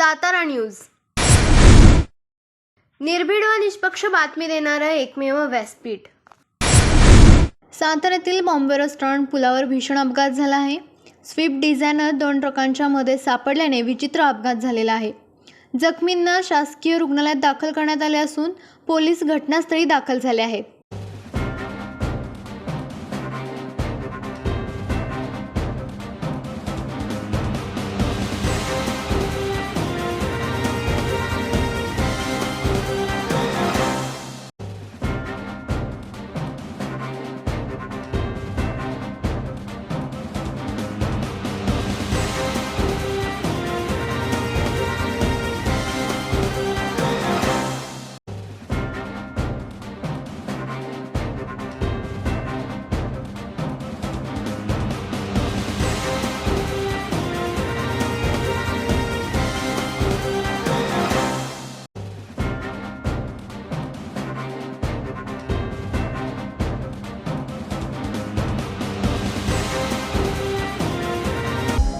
Satara news. निर्भीड व निष्पक्ष बातमी देणारं एकमेव व्यासपीठ. साताऱ्यातील बॉम्बे रेस्टॉरंट पुलावर भीषण अपघात झाला आहे. स्विफ्ट डिझायनर दोन ट्रकांच्या मध्ये सापडल्याने विचित्र अपघात झालेला आहे. जखमींना शासकीय रुग्णालयात दाखल करण्यात आले असून पोलीस घटनास्थळी दाखल झाले आहेत.